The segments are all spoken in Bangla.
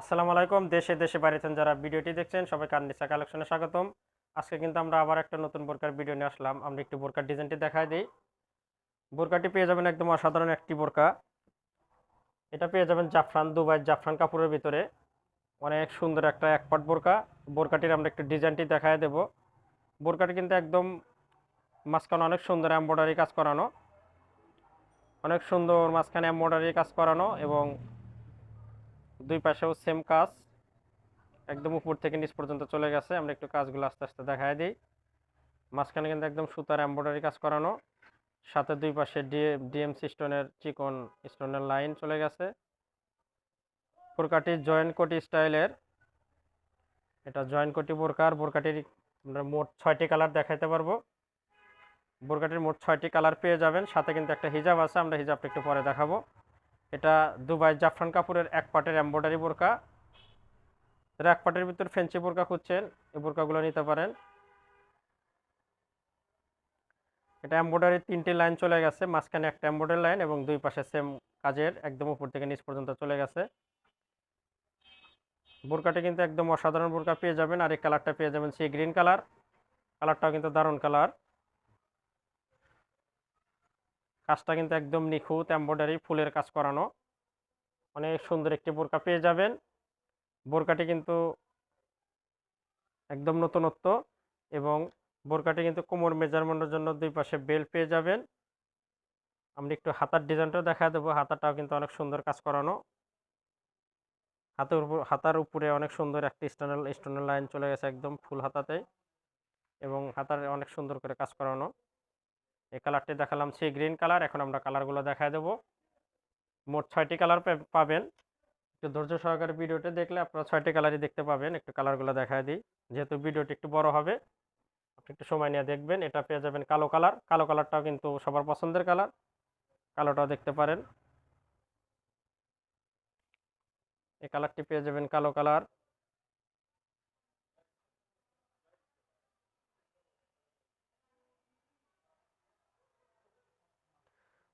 আসসালামু আলাইকুম। দেশে দেশে বাড়িতেন যারা ভিডিওটি দেখছেন সবাই কান্নিসা কালেকশনে স্বাগতম। আজকে কিন্তু আমরা আবার একটা নতুন বোরকার ভিডিও নিয়ে আসলাম। আমরা একটু বোরকার ডিজাইনটি দেখাই দিই। বোরকাটি পেয়ে যাবেন একদম অসাধারণ একটি বোরকা। এটা পেয়ে যাবেন জাফরান দুবাই জাফরান কাপড়ের ভিতরে। অনেক সুন্দর একটা একপাট বোরকা। বোরকাটির আমরা একটু ডিজাইনটি দেখায় দেব। বোরকাটি কিন্তু একদম মাঝখানে অনেক সুন্দর এম্ব্রয়ডারি কাজ করানো। অনেক সুন্দর মাঝখানে এম্ব্রয়ডারি কাজ করানো এবং দুই পাশেও সেম কাজ, একদম উপর থেকে নিচ পর্যন্ত চলে গেছে। আমরা একটু কাজগুলো আস্তে আস্তে দেখায় দিই। মাঝখানে কিন্তু একদম সুতার এম্ব্রয়ডারি কাজ করানো। সাথে দুই পাশে ডিএমসি স্টোনের চিকন স্টোনের লাইন চলে গেছে। বোরকাটি জয়েন্ট কোটি স্টাইলের এটা জয়েন্ট কোটি বোরকার বোরকাটির আমরা মোট ছয়টি কালার দেখাইতে পারব। বোরকাটির মোট ছয়টি কালার পেয়ে যাবেন। সাথে কিন্তু একটা হিজাব আছে, আমরা হিজাবটা একটু পরে দেখাবো। এটা দুবাই জাফরান কাপুরের এক পাটের এম্ব্রয়ডারি বোরকা। যারা এক পাটের ভিতর ফেন্সি বোরকা খুঁজছেন, এই বোরকাগুলো নিতে পারেন। এটা এম্ব্রয়ডারি তিনটি লাইন চলে গেছে, মাঝখানে একটা এম্ব্রয়ডারি লাইন এবং দুই পাশে সেম কাজের একদম উপর থেকে নিচ পর্যন্ত চলে গেছে। বোরকাটি কিন্তু একদম অসাধারণ বোরকা পেয়ে যাবেন, আর এই কালারটা পেয়ে যাবেন সেই গ্রিন কালার কালারটাও কিন্তু দারুণ কালার কাজটা কিন্তু একদম নিখুঁত এম্ব্রয়ডারি ফুলের কাজ করানো। অনেক সুন্দর একটি বোরকা পেয়ে যাবেন। বোরকাটি কিন্তু একদম নতুনত্ব এবং বোরকাটি কিন্তু কোমর মেজারমেন্টের জন্য দুই পাশে বেল পেয়ে যাবেন। আমরা একটু হাতার ডিজাইনটাও দেখা দেবো। হাতাটাও কিন্তু অনেক সুন্দর কাজ করানো। হাতের উপর, হাতার উপরে অনেক সুন্দর একটি স্টোনাল স্টোনাল লাইন চলে গেছে একদম ফুল হাতাতে এবং হাতার অনেক সুন্দর করে কাজ করানো। এই কালারটি দেখালাম সেই গ্রিন কালার এখন আমরা কালারগুলো দেখায় দেবো। মোট ছয়টি কালার পাবেন। একটু ধৈর্য সহকারে ভিডিওটি দেখলে আপনারা ছয়টি কালারই দেখতে পাবেন। একটু কালারগুলো দেখায় দিই। যেহেতু ভিডিওটি একটু বড় হবে, আপনি একটু সময় নিয়ে দেখবেন। এটা পেয়ে যাবেন কালো কালার কালো কালারটাও কিন্তু সবার পছন্দের কালার কালোটাও দেখতে পারেন। এই কালারটি পেয়ে যাবেন কালো কালার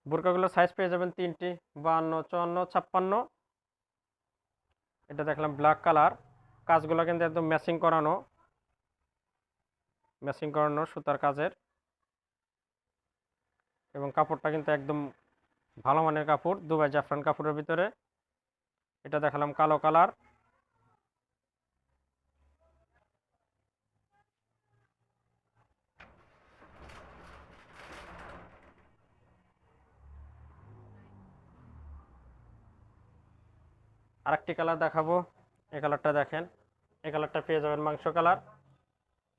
বোরকাগুলোর সাইজ পেয়ে যাবেন তিনটি, বাহান্ন, চুয়ান্ন, ছাপ্পান্ন। এটা দেখলাম ব্ল্যাক কালার কাজগুলো কিন্তু একদম ম্যাচিং করানো। ম্যাচিং করানো সুতার কাজের। এবং কাপড়টা কিন্তু একদম ভালো মানের কাপড়, দুবাই জাফরান কাপড়ের ভিতরে। এটা দেখালাম কালো কালার আরেকটি কালার দেখাবো। এই কালারটা দেখেন। এই কালারটা পেয়ে যাবেন মাংস কালার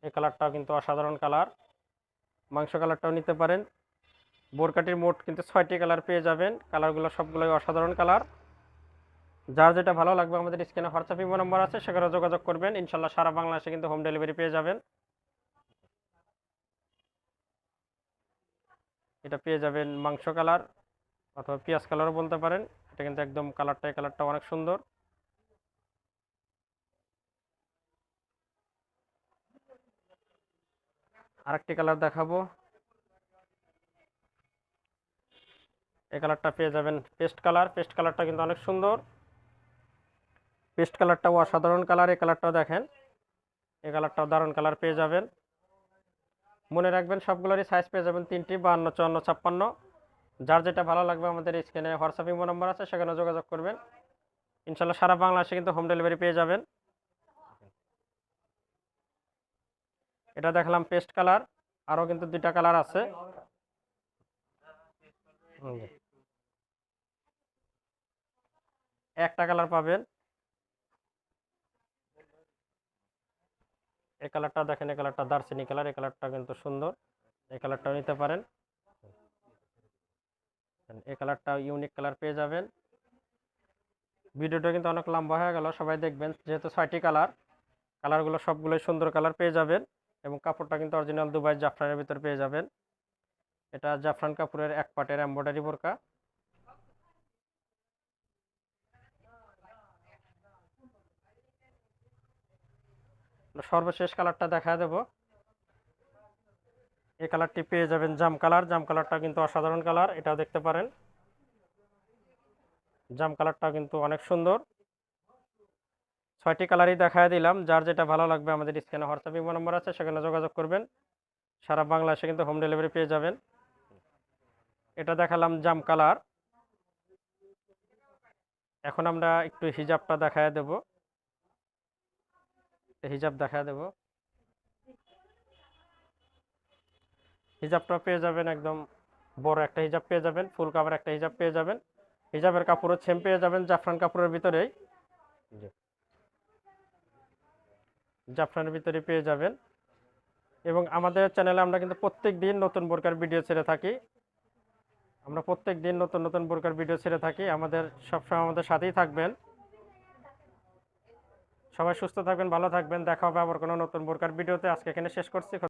এই কালারটাও কিন্তু অসাধারণ কালার মাংস কালারটাও নিতে পারেন। বোরকাটির মোট কিন্তু ছয়টি কালার পেয়ে যাবেন। কালারগুলো সবগুলোই অসাধারণ কালার যার যেটা ভালো লাগবে আমাদের স্ক্রিনে হোয়াটসঅ্যাপ ইমো নম্বর আছে, সেখানে যোগাযোগ করবেন। ইনশাল্লাহ সারা বাংলাদেশে কিন্তু হোম ডেলিভারি পেয়ে যাবেন। এটা পেয়ে যাবেন মাংস কালার অথবা পেঁয়াজ কালারও বলতে পারেন। এটা কিন্তু একদম কালারটা কালারটা অনেক সুন্দর। আরেকটি কালার দেখাবো। এই কালারটা পেয়ে যাবেন পেস্ট কালার। পেস্ট কালারটা কিন্তু অনেক সুন্দর। পেস্ট কালারটাও অসাধারণ কালার। এই কালারটাও দেখেন, এই কালারটাও দারুণ কালার পেয়ে যাবেন। মনে রাখবেন সবগুলোরই সাইজ পেয়ে যাবেন তিনটি, বাহান্ন, চুয়ান্ন, ছাপ্পান্ন। যার যেটা ভালো লাগবে আমাদের স্ক্রিনে হোয়াটসঅ্যাপ ইমো নম্বর আছে, সেখানে যোগাযোগ করবেন। ইনশাল্লাহ সারা বাংলাদেশে কিন্তু হোম ডেলিভারি পেয়ে যাবেন। এটা দেখলাম পেস্ট কালার আরও কিন্তু দুইটা কালার আছে। একটা কালার পাবেন। এই কালারটা দেখেন, এই কালারটা দার্সিনি কালার এই কালারটা কিন্তু সুন্দর। এই কালারটাও নিতে পারেন। এই কালারটা ইউনিক কালার পেয়ে যাবেন। ভিডিওটা কিন্তু অনেক লম্বা হয়ে গেল, সবাই দেখবেন যেহেতু ছয়টি কালার কালারগুলো সবগুলোই সুন্দর কালার পেয়ে যাবেন এবং কাপড়টা কিন্তু অরিজিনাল দুবাই জাফরানের ভিতর পেয়ে যাবেন। এটা জাফরান কাপুরের এক পাটের এম্ব্রয়ডারি বোরকা। সর্বশেষ কালারটা দেখা দেব। এই কালারটি পেয়ে যাবেন জাম কালার। জাম কালারটা কিন্তু অসাধারণ কালার, এটাও দেখতে পারেন। জাম কালারটা কিন্তু অনেক সুন্দর। ছয়টি কালারই দেখায় দিলাম, যার যেটা ভালো লাগবে আমাদের স্ক্যানে হোয়াটসঅ্যাপ ইমো নম্বর আছে, সেখানে যোগাযোগ করবেন। সারা বাংলাদেশে কিন্তু হোম ডেলিভারি পেয়ে যাবেন। এটা দেখালাম জাম কালার। এখন আমরা একটু হিজাবটা দেখায় দেব। হিজাব দেখায় দেব। হিজাবটা পেয়ে যাবেন একদম বড় একটা হিজাব পেয়ে যাবেন ফুল কাভার একটা হিজাব পেয়ে যাবেন। হিজাবের কাপড়ও সেম পেয়ে যাবেন জাফরান কাপড়ের ভিতরেই। জাফরানের ভিতরে পেয়ে যাবেন। এবং আমাদের চ্যানেলে আমরা কিন্তু প্রত্যেক দিন নতুন বোরকার ভিডিও ছেড়ে থাকি। আমরা প্রত্যেক দিন নতুন নতুন বোরকার ভিডিও ছেড়ে থাকি। আমাদের সবসময় আমাদের সাথেই থাকবেন। সবাই সুস্থ থাকবেন ভালো থাকবেন। দেখা হবে আবার কোনো নতুন বোরকার ভিডিওতে আজকে এখানে শেষ করছি।